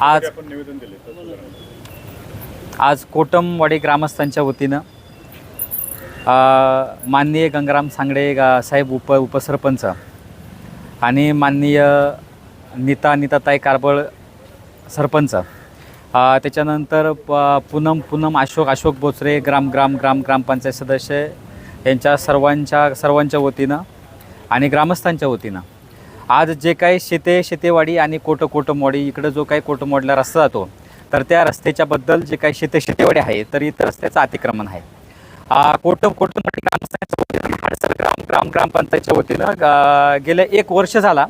आज- आपण निवेदन दिले? आज कोटमवाडी ग्रामस्थांच्या वतीनं माननीय गंगाराम सांगडे गा साहेब उप उपसरपंच आणि माननीय नीता नीताताई कारबळ सरपंच त्याच्यानंतर प पूनम पूनम अशोक अशोक बोचरे ग्राम ग्राम ग्राम ग्रामपंचायत सदस्य यांच्या सर्वांच्या सर्वांच्या वतीनं आणि ग्रामस्थांच्या वतीनं आज जे काही शेते शेतेवाडी आणि कोट कोटमवाडी इकडं जो काही कोटमवाडीला रस्ता जातो तर त्या रस्त्याच्याबद्दल जे काही शेते शेतेवाडी आहे तर इथं रस्त्याचं अतिक्रमण आहे. आ, कोट कोटमवाडी ग्रामस्थांच्या वतीनं हाडसर ग्राम ग्राम ग्रामपंचायतच्या वतीनं गेल्या एक वर्ष झाला.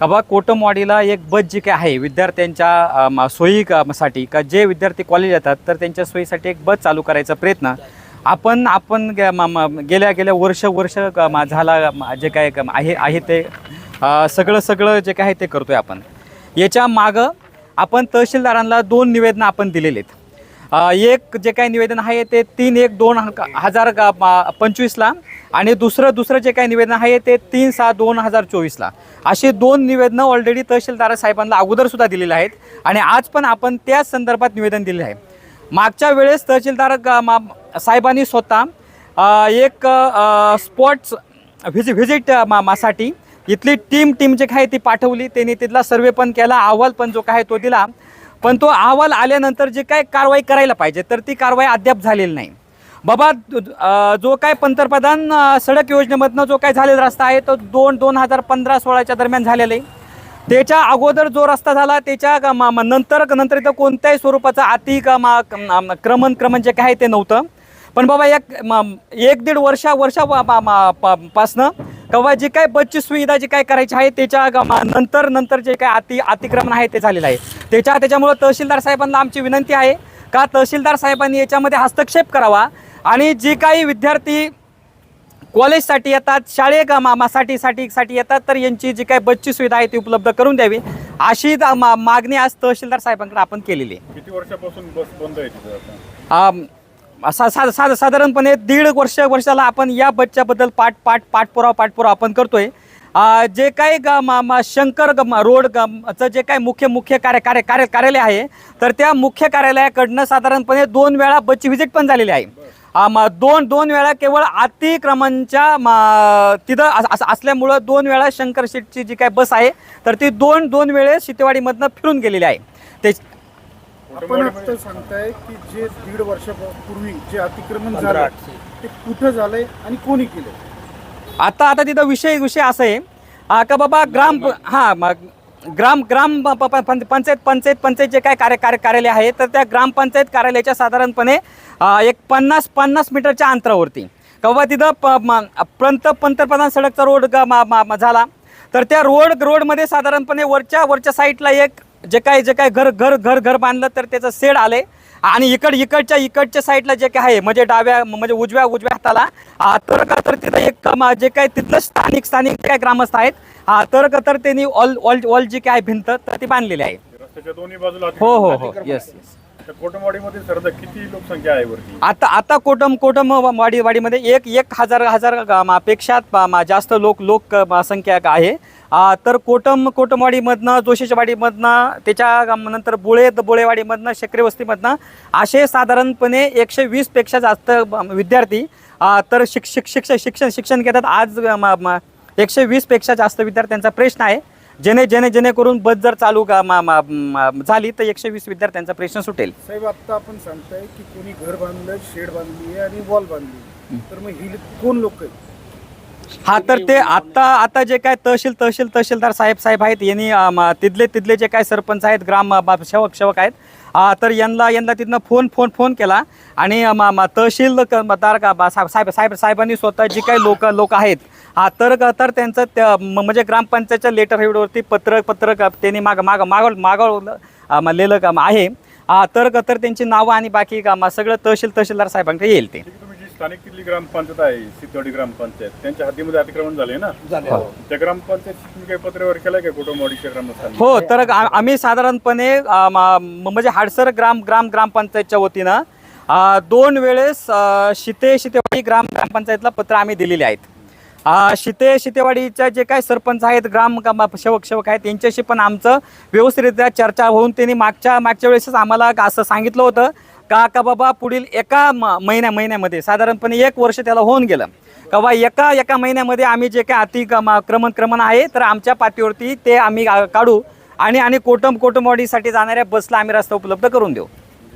का बा कोटमवाडीला एक बस जी काय आहे विद्यार्थ्यांच्या अ, सोयी का- साठी का जे विद्यार्थी कॉलेज येतात तर त्यांच्या सोयीसाठी एक बस चालू करायचा प्रयत्न. आपण आपण गेल्या गेल्या वर्ष वर्ष झाला जे काय आहे आहे ते सगळं सगळं जे काय आहे ते करतोय आपण. याच्या मागं आपण तहसीलदारांना दोन निवेदनं आपण दिलेले आहेत एक जे काही निवेदन आहे ते तीन एक दोन हजार ग- पंचवीसला आणि दुसरं दुसरं जे काही निवेदन आहे ते तीन सहा दोन हजार चोवीसला. अशी दोन निवेदनं ऑलरेडी तहसीलदार साहेबांना अगोदरसुद्धा दिलेली आहेत आणि आज पण आपण त्याच संदर्भात निवेदन दिले आहे. मागच्या वेळेस तहसीलदार मा- साहेबांनी स्वतः एक स्पॉट्स व्हिजि व्हिजिट मा मासाठी इथली टीम टीम जे काय ती पाठवली त्यांनी तिथला सर्वे पण केला अहवाल पण जो काय तो दिला. पण तो अहवाल आल्यानंतर जे काय कारवाई करायला पाहिजे तर ती कारवाई अद्याप झालेली नाही. बाबा जो काय पंतप्रधान सडक योजनेमधनं जो काय झालेला रस्ता आहे तो दोन दोन हजार पंधरा सोळाच्या दरम्यान झालेला आहे. त्याच्या अगोदर जो रस्ता झाला त्याच्या नंतर नंतर इथं कोणत्याही स्वरूपाचा अति क्रमन क्रमन जे काय आहे ते नव्हतं. पण बाबा एक एक दीड वर्षा वर्षा पासनं किंवा जी काय बसची सुविधा जी काय करायची आहे त्याच्या नंतर नंतर जे काय अति अतिक्रमण आहे ते झालेलं आहे. त्याच्या त्याच्यामुळं तहसीलदार साहेबांना आमची विनंती आहे का तहसीलदार साहेबांनी याच्यामध्ये हस्तक्षेप करावा आणि जी काही विद्यार्थी कॉलेजसाठी येतात शाळे कामासाठी साठी साठी येतात तर यांची जी काही बसची सुविधा आहे ती उपलब्ध करून द्यावी. अशी मागणी आज तहसीलदार साहेबांकडे आपण केलेली आहे. किती वर्षापासून बस बंद आहे सा सा सा साधारणपणे दीड वर्ष वर्षाला आपण या बच्च्याबद्दल पाठ पाठ पाठपुरावा पाठपुरावा आपण करतोय. जे काही ग मा शंकर ग रोड ग चं जे काही मुख्य मुख्य कार्य कार्य कार्य कार्यालय आहे तर त्या मुख्य कार्यालयाकडनं साधारणपणे दोन वेळा बसची व्हिजिट पण झालेली आहे. दोन दोन वेळा केवळ अतिक्रमणच्या तिथं असल्यामुळं दोन वेळा शंकर शेटची जी काय बस आहे तर ती दोन दोन वेळेस शितेवाडीमधनं फिरून गेलेली आहे. ते आपण आता सांगताय की जे दीड वर्षापूर्वी जे अतिक्रमण झालं ते कुठं झालंय आणि कोणी केलं आता आता तिथं विषय विषय असं आहे. आ, का बाबा ग्राम हां मग ग्राम ग्राम प- प- पं- पंचायत पंचायत पंचायत जे काय कार्य कार्य कार्यालय आहे तर त्या ग्रामपंचायत कार्यालयाच्या साधारणपणे एक पन्नास पन्नास मीटरच्या अंतरावरती. किंवा तिथं प पंत पंतप्रधान सडकचा रोड ग- म- म- म- झाला. तर त्या रोड रोडमध्ये साधारणपणे वरच्या वरच्या साईडला एक जे काय जे काय घर घर घर घर बांधलं तर त्याचं सेड आलंय. आणि इकड इकडच्या इकडच्या साईडला जे काय आहे म्हणजे डाव्या म्हणजे उजव्या उजव्या हाताला तर का तर तिथं एक कमा- जे काय तिथलं स्थानिक स्थानिक जे काय ग्रामस्थ आहेत तर का तर त्यांनी ऑल ऑल ऑल जी काय भिंत तर ती बांधलेली आहे. हो हो हो. येस येस कोटमवाडीमध्ये सर किती लोकसंख्या आहे वरती? आता आता कोटम कोटम वाडी वाडीमध्ये एक एक हजार हजार ग- म- पेक्षा जास्त लोक लोक संख्या आहे. आ, तर कोटम कोटमवाडीमधनं जोशीच्या वाडीमधनं त्याच्या नंतर बुळे बुळेवाडीमधनं शेकरे वस्तीमधनं असे साधारणपणे एकशे वीसपेक्षा जास्त ब- विद्यार्थी आ, तर शिक शिक शिक्षण शिक्षण शिक्षण घेतात. आज मा एकशे वीसपेक्षा जास्त विद्यार्थ्यांचा प्रश्न आहे. जेणे जेणे जेणेकरून बस जर चालू ग- म- म- म- झाली तर एकशे वीस विद्यार्थ्यांचा प्रश्न सुटेल. साहेब आता आपण सांगताय की कोणी घर बांधलं शेड बांधली आणि वॉल बांधली तर मग ही कोण लोक आहेत? हा तर ते आता आता जे काय तहसील तहसील तहसीलदार साहेब साहेब आहेत यांनी तिथले तिथले जे काय सरपंच आहेत ग्राम अ, बा- सेवक सेवक आहेत तर यांना यांना तिथनं फोन फोन फोन केला आणि अम, तहसील क- का बा- साहेब साहेब साहेब साहेबांनी स्वतः जी काही लोक लोक आहेत हा तर तर त्यांचं त्या- म- म्हणजे ग्रामपंचायतच्या लेटर हेडवरती पत्र पत्र क- त्यांनी माग माग मागव लिहिलं का आहे. आ, तर तर त्यांची नावं आणि बाकी का सगळं तहसील तहसीलदार साहेबांकडे येईल ते. ठीक आहे, तुम्ही जी स्थानिक तिथली ग्रामपंचायत आहे सिद्धवाडी ग्रामपंचायत त्यांच्या हद्दीमध्ये अतिक्रमण झाले ना? त्या ग्रामपंचायत काही पत्रव्यवहार केलाय का? कुटुंबवाडीच्या ग्रामस्थांनी? हो तर आम्ही साधारणपणे म्हणजे हाडसर ग्राम ग्राम ग्रामपंचायतच्या वतीनं दोन वेळेस शिते शितेवाडी ग्राम ग्रामपंचायतला पत्र आम्ही दिलेले आहेत. आ, शिते शितेवाडीच्या जे काय सरपंच आहेत ग्राम सेवक सेवक आहेत त्यांच्याशी पण आमचं व्यवस्थितरित्या चर्चा होऊन त्यांनी मागच्या मागच्या वेळेसच आम्हाला असं सांगितलं होतं का का बाबा पुढील एका म- महिन्या महिन्यामध्ये साधारणपणे एक वर्ष त्याला होऊन गेलं. का बा एका एका महिन्यामध्ये आम्ही जे काय अतिक्रमण क्रमण आहे तर आमच्या पातळीवरती ते आम्ही काढू आणि आणि कोटम कोटमवाडीसाठी जाणाऱ्या बसला आम्ही रस्ता उपलब्ध करून देऊ.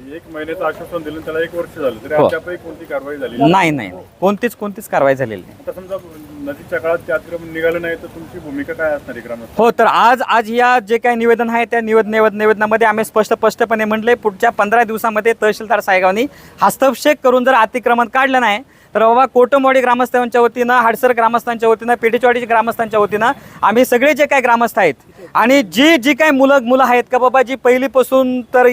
एक महिन्याचं आश्वासन दिलं त्याला एक वर्ष झालं तरी हो. अद्यापही कोणती कारवाई झाली नाही. नाही नाही कोणतीच कोणतीच कारवाई झालेली नाही आता समजा नदीच्या काळात ते अतिक्रमण निघालं नाही तर तुमची भूमिका काय असणार आहे ग्रामस्थ हो तर आज आज या जे काही निवेदन आहे त्या निवेद निवेद निवेदनामध्ये आम्ही स्पष्ट स्पष्टपणे म्हटले पुढच्या पंधरा दिवसामध्ये तहसीलदार साहेबांनी हस्तक्षेप करून जर अतिक्रमण काढलं नाही तर बाबा कोटमवाडी ग्रामस्थांच्या वतीनं हाडसर ग्रामस्थांच्या वतीनं पेटीचवाडी ग्रामस्थांच्या वतीनं आम्ही सगळे जे काय ग्रामस्थ आहेत आणि जी जी काय मुलं मुलं आहेत का बाबा जी पहिलीपासून तर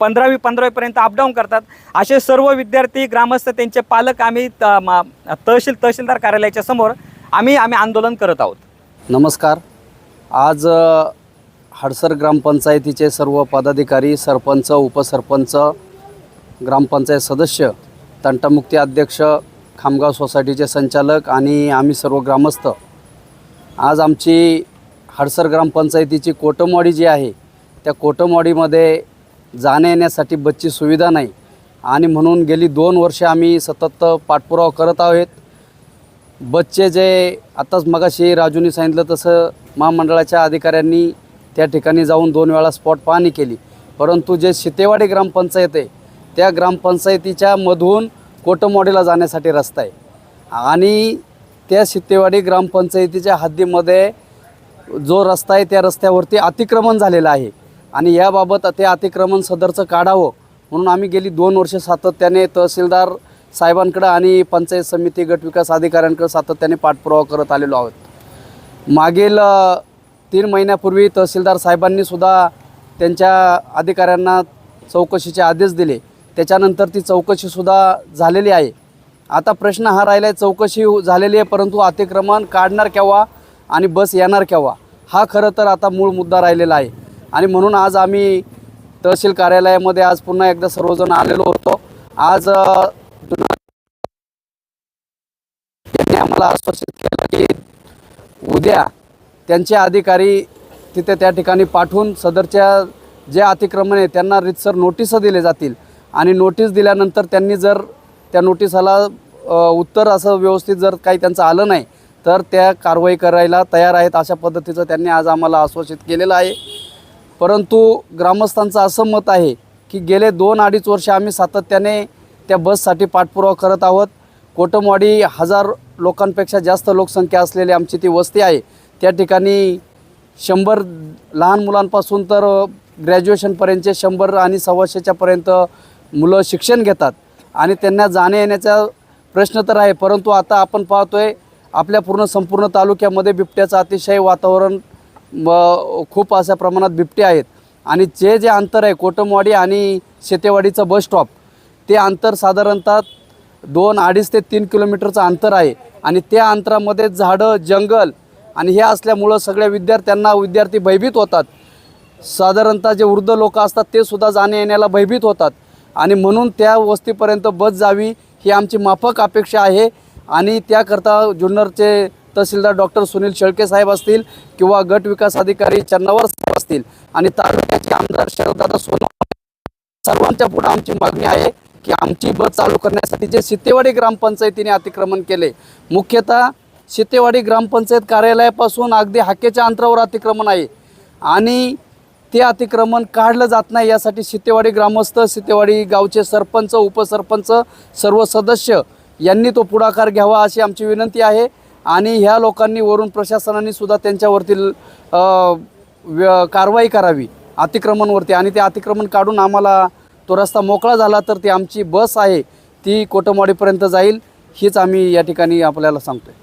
पंधरावी पंधरावीपर्यंत अपडाऊन करतात असे सर्व विद्यार्थी ग्रामस्थ त्यांचे पालक आम्ही त- तहसील तहसीलदार कार्यालयाच्या समोर आम्ही आम्ही आंदोलन करत आहोत. नमस्कार. आज हडसर ग्रामपंचायतीचे सर्व पदाधिकारी सरपंच उपसरपंच ग्रामपंचायत सदस्य तंटामुक्ती अध्यक्ष खामगाव सोसायटीचे संचालक आणि आम्ही सर्व ग्रामस्थ. आज आमची हडसर ग्रामपंचायतीची कोटमवाडी जी आहे त्या कोटमवाडीमध्ये जाण्या येण्यासाठी बसची सुविधा नाही आणि म्हणून गेली दोन वर्षे आम्ही सतत पाठपुरावा करत आहोत. बसचे जे आत्ताच मगाशी राजूनी सांगितलं तसं महामंडळाच्या अधिकाऱ्यांनी त्या ठिकाणी जाऊन दोन वेळा स्पॉट पाहणी केली. परंतु जे शितेवाडी ग्रामपंचायत आहे त्या ग्रामपंचायतीच्या मधून कोटमोडीला जाण्यासाठी रस्ता आहे. आणि त्या सित्तेवाडी ग्रामपंचायतीच्या हद्दीमध्ये जो रस्ता आहे त्या रस्त्यावरती अतिक्रमण झालेलं आहे. आणि याबाबत ते अतिक्रमण सदरचं काढावं म्हणून आम्ही गेली दोन वर्ष सातत्याने तहसीलदार साहेबांकडं आणि पंचायत समिती गटविकास अधिकाऱ्यांकडं सातत्याने पाठपुरावा करत आलेलो आहोत. मागील तीन महिन्यापूर्वी तहसीलदार साहेबांनीसुद्धा त्यांच्या अधिकाऱ्यांना चौकशीचे आदेश दिले. त्याच्यानंतर ती चौकशीसुद्धा झालेली आहे. आता प्रश्न हा राहिला आहे चौकशी झालेली आहे परंतु अतिक्रमण काढणार केव्हा आणि बस येणार केव्हा? हा खरं तर आता मूळ मुद्दा राहिलेला आहे. आणि म्हणून आज आम्ही तहसील कार्यालयामध्ये आज पुन्हा एकदा सर्वजण आलेलो होतो. आज त्यांनी आम्हाला आश्वासित केलं की उद्या त्यांचे अधिकारी तिथे त्या ठिकाणी पाठवून सदरच्या जे अतिक्रमण आहे त्यांना रितसर नोटिसं दिले जातील. आणि नोटीस दिल्यानंतर त्यांनी जर त्या नोटिसाला उत्तर असं व्यवस्थित जर काही त्यांचं आलं नाही तर त्या कारवाई करायला तयार आहेत अशा पद्धतीचं त्यांनी आज आम्हाला आश्वासित केलेलं आहे. परंतु ग्रामस्थांचं असं मत आहे की गेले दोन अडीच वर्ष आम्ही सातत्याने त्या बससाठी पाठपुरावा करत आहोत. कोटमवाडी हजार लोकांपेक्षा जास्त लोकसंख्या असलेली आमची ती वस्ती आहे. त्या ठिकाणी शंभर लहान मुलांपासून तर ग्रॅज्युएशनपर्यंतचे शंभर आणि सव्वाशेच्यापर्यंत मुलं शिक्षण घेतात आणि त्यांना जाण्या येण्याचा प्रश्न तर आहे परंतु आता आपण पाहतोय आपल्या पूर्ण संपूर्ण तालुक्यामध्ये बिबट्याचं अतिशय वातावरण खूप अशा प्रमाणात बिबटे आहेत. आणि जे जे अंतर आहे कोटमवाडी आणि शेतेवाडीचं बस स्टॉप ते अंतर साधारणतः दोन अडीच ते तीन किलोमीटरचं अंतर आहे. आणि त्या अंतरामध्ये झाडं जंगल आणि हे असल्यामुळं सगळ्या विद्यार्थ्यांना विद्यार्थी भयभीत होतात. साधारणतः जे वृद्ध लोक असतात ते सुद्धा जाण्या येण्याला भयभीत होतात. आणि म्हणून त्या वस्तीपर्यंत बस जावी ही आमची माफक अपेक्षा आहे. आणि त्याकरता जुन्नरचे तहसीलदार डॉक्टर सुनील शेळके साहेब असतील किंवा गट विकास अधिकारी चन्नावर साहेब असतील. आणि तालुक्याचे आमदार शरददादा सोनवणे सर्वांच्या पुढे आमची मागणी आहे की आमची बस चालू करण्यासाठी जे सितेवाडी ग्रामपंचायतीने अतिक्रमण केले मुख्यतः सितेवाडी ग्रामपंचायत कार्यालयापासून अगदी हाकेच्या अंतरावर अतिक्रमण आहे. आणि ते अतिक्रमण काढलं जात नाही. यासाठी सितेवाडी ग्रामस्थ सितेवाडी गावचे सरपंच उपसरपंच सर्व सदस्य यांनी तो पुढाकार घ्यावा अशी आमची विनंती आहे. आणि ह्या लोकांनी वरून प्रशासनाने सुद्धा त्यांच्यावरती व्य- कारवाई करावी अतिक्रमणवरती. आणि ते अतिक्रमण काढून आम्हाला तो रस्ता मोकळा झाला तर ती आमची बस आहे ती कोटमवाडीपर्यंत जाईल हीच आम्ही या ठिकाणी आपल्याला सांगतोय.